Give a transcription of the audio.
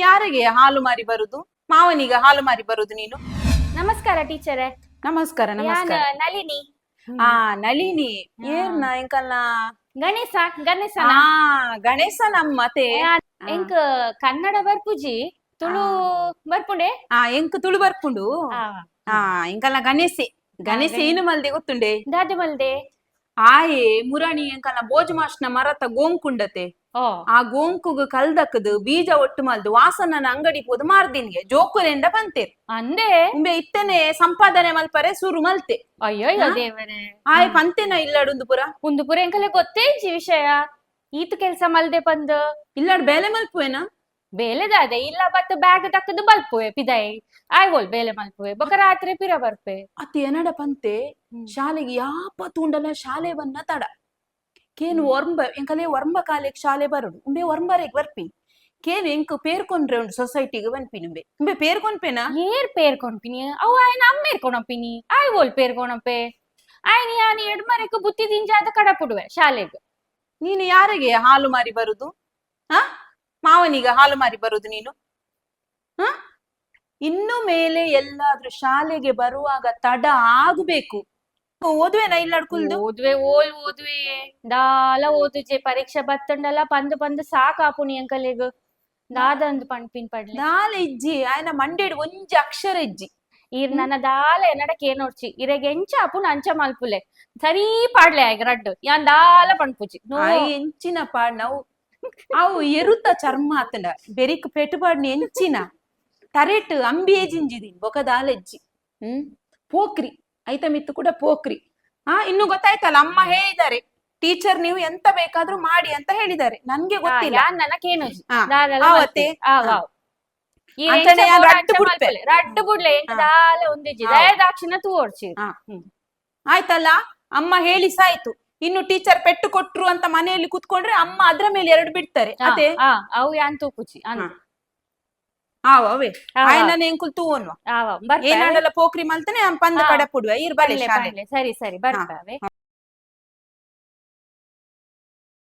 ಯಾರಿಗೆ ಹಾಲು ಮಾರಿ ಬರುದು? ಮಾವನಿಗೆ ಹಾಲು ಮಾರಿ ಬರುದು ನೀನು? ನಮಸ್ಕಾರ ಟೀಚರ್. ನಮಸ್ಕಾರ ಯಾನ್ ನಮಸ್ಕಾರ. ನಳಿನಿ. ಆ ನಳಿನಿ ಏನ್ ಎಂಕಲ್ಲ ಗಣೇಶ ಗಣೇಶ ಆ ಗಣೇಶ ನಮ್ಮ ಮತ್ತೆ ಎಂಕ್ ಕನ್ನಡ ಬರ್ಪುಜಿ ತುಳು ಬರ್ಪುಂಡೆ ಆ ಎಂಕ್ ತುಳು ಬರ್ಪುಂಡು. ಆ. ಎಂಕಲ್ನ ಗಣೇಶೆ ಗಣೇಶ. ಏನು ಮಲ್ದೆ ಗೊತ್ತುಂಡೆ? ದಾದಿ ಮಲ್ದೆ. ಆಯೆ ಮುರಣಿ ಎಂಕಲ್ನ ಬೋಜು ಮಾಸ್ನ ಮರತ ಗೋಂಕುಂಡತೆ. ಆ ಗೋಂಕುಗು ಕಲ್ದಕ್ಕದು ಬೀಜ ಒಟ್ಟು ಮಲ್ದು ವಾಸನನ ಅಂಗಡಿ ಪೋದು ಮಾರ್ದಿನ್ಗೆ ಜೋಕುಲೆಂದ ಬಂತೇರ್ ಅಂದೆ? ಉಂಬೆ ಇತ್ತನೆ ಸಂಪಾದನೆ ಮಲ್ಪರೆ ಸುರು ಮಲ್ತೆ. ಅಯ್ಯೋ ದೇವರೇ. ಆಯ್ ಪಂತೆನ ಇಲ್ಲಡುಂದು ಪುರ? ಒಂದು ಪುರ ಎಂಕಲೆ ಗೊತ್ತೇ ವಿಷಯ? ಈತು ಕೆಲ್ಸ ಮಲ್ದೆ ಬಂದು ಇಲ್ಲಡ್ ಬೇಲೆ ಮಲ್ಪುವೆನ? ಬೇಲೆದಾದೆ ಇಲ್ಲ ಬತ್ತು ಬ್ಯಾಗ್ ತಕ್ಕದು ಮಲ್ಪುವೆ ಪಿದಾಯಿ. ಆಯ್ಗೋಲ್ ಬೇಲೆ ಮಲ್ಪುವೆ ಬೊಕ ರಾತ್ರಿ ಪಿರ ಬರ್ಪೆ. ಅತಿ ಎನಡ ಪಂತೆ. ಶಾಲೆಗೆ ಯಾಪ ತೂಂಡಲ ಶಾಲೆ ಬನ್ನ ತಡ. ಕೇನ್ ಒರ್ಂಬ ಎಂಕಲೆ ವರ್ಂಬ ಕಾಲೆಗ್ ಶಾಲೆ ಬರಡು ಉಂಬೆ ವರ್ಂಬರೆಗ್ ಬರ್ಪಿ. ಕೇನ್ ಎಂಕ್ ಪೇರ್ಕೊಂಡ್ರೆ ಉಂಡು ಸೊಸೈಟಿಗೆ ಬನ್ಪಿನ ಉಂಬೆ. ಪೇರ್ಕೊಂಡ್ಪೇನ? ಏರ್ ಪೇರ್ಕೊಂಡ್ಪಿನಿ ಅವು ಆಯ್ನ ಅಮ್ಮೇರ್ಕೊಂಡಪ್ಪಿನಿ ಆಯ್ಗೋಲ್ ಪೇರ್ಕೊಂಡಪ್ಪೆ ಆಯ್ನಿ ಯಾನಿ ಎಡ್ಮರೆಕ್ ಬುತ್ತಿ ದಿಂಜಾದ ಕಡಪುಡುವೆ ಶಾಲೆಗ್. ನೀನು ಯಾರಿಗೆ ಹಾಲು ಮಾರಿ ಬರುದು? ಹ? ಮಾವನಿಗ ಹಾಲು ಮಾರಿ ಬರುದು ನೀನು? ಹ? ಇನ್ನು ಮೇಲೆ ಎಲ್ಲಾದ್ರೂ ಶಾಲೆಗೆ ಬರುವಾಗ ತಡ ಆಗ್ಬೇಕು. ಓದುವೆನ ಇಲ್ಲಾಡ್ ಕುಲ್ದು ಓದ್ವೆ ಓಲ್ ಓದ್ವೆ. ದಾಲ ಓದುಜೆ ಪರೀಕ್ಷೆ ಬತ್ತಂಡಲ ಪಂದ್ ಪಂದ್ ಸಾಕಾಪುನಿ ಅಂಕಲೆಗ್ ದಾದಂದು ಪಂಡ್ಪಿನ್ ಪಡ್ಲೆ. ದಾಲ ಇಜ್ಜಿ ಆಯ್ನ ಮಂಡೇಡ್ ಒಂಜಿ ಅಕ್ಷರ ಇಜ್ಜಿ. ಈರ್ ನನ್ನ ದಾಲ ಎನ್ನಡಕ್ಕೆ ಏನೋಡ್ಚಿ ಇರೆಗ್ ಎಂಚ ಅಪುನ ಅಂಚ ಮಲ್ಪುಲೆ. ಸರಿ ಪಾಡ್ಲೆ ಆಯ್ಗ ರಡ್ಡು. ಯಾನ್ ದಾಲ ಪಂಡ್ಪುಜಿ ನೋ. ಎಂಚಿನ ಪಾಡ್ ನಾವು ಅವು ಎರುತ್ತ ಚರ್ಮ ಆತಂಡ ಬೆರಿಕ್ ಪೆಟ್ಟುಪಾಡ್ನಿ ಎಂಚಿನ ತರೆಟ್ ಅಂಬಿ ಏಜಿಂಜಿದೀನಿ ಬೊಕದಾಲೆಜ್ಜಿ ಹ್ಮ್? ಪೋಕ್ರಿ ಐತ ಮಿತ್ತು ಕೂಡ ಪೋಕ್ರಿ. ಆ ಇನ್ನು ಗೊತ್ತಾಯ್ತಲ್ಲ ಅಮ್ಮ ಹೇಳಿದ್ದಾರೆ ಟೀಚರ್ ನೀವು ಎಂತ ಬೇಕಾದ್ರೂ ಮಾಡಿ ಅಂತ ಹೇಳಿದ್ದಾರೆ. ನನ್ಗೆ ಗೊತ್ತಿಲ್ಲ. ನನ್ನ ರಡ್ಡು ಬುಡ್ಲೆ ಒಂದಿಜ್ಜಿ. ತೂವಡ್ಚಿ ಆಯ್ತಲ್ಲ ಅಮ್ಮ ಹೇಳಿ ಸಾಯ್ತು. ಇನ್ನು ಟೀಚರ್ ಪೆಟ್ಟು ಕೊಟ್ರು ಅಂತ ಮನೆಯಲ್ಲಿ ಕುತ್ಕೊಂಡ್ರೆ ಅಮ್ಮ ಅದ್ರ ಮೇಲೆ ಎರಡು ಬಿಡ್ತಾರೆ. ಅದೇ? ಅವು ಅನ್ ಆ. ಆವ್ ಅವೇ? ಆ, ಆಯ್ನ ಎಂಕುಲ್ ತೂವನ್ವ ಏನಾಡಲ್ಲ ಪೋಕ್ರಿ ಮಲ್ತನೆ ಪಂದ. ಕಡೆ ಪುಡುವ ಇರ್ ಸರಿ ಸರಿ ಬರ್ತಾವೆ.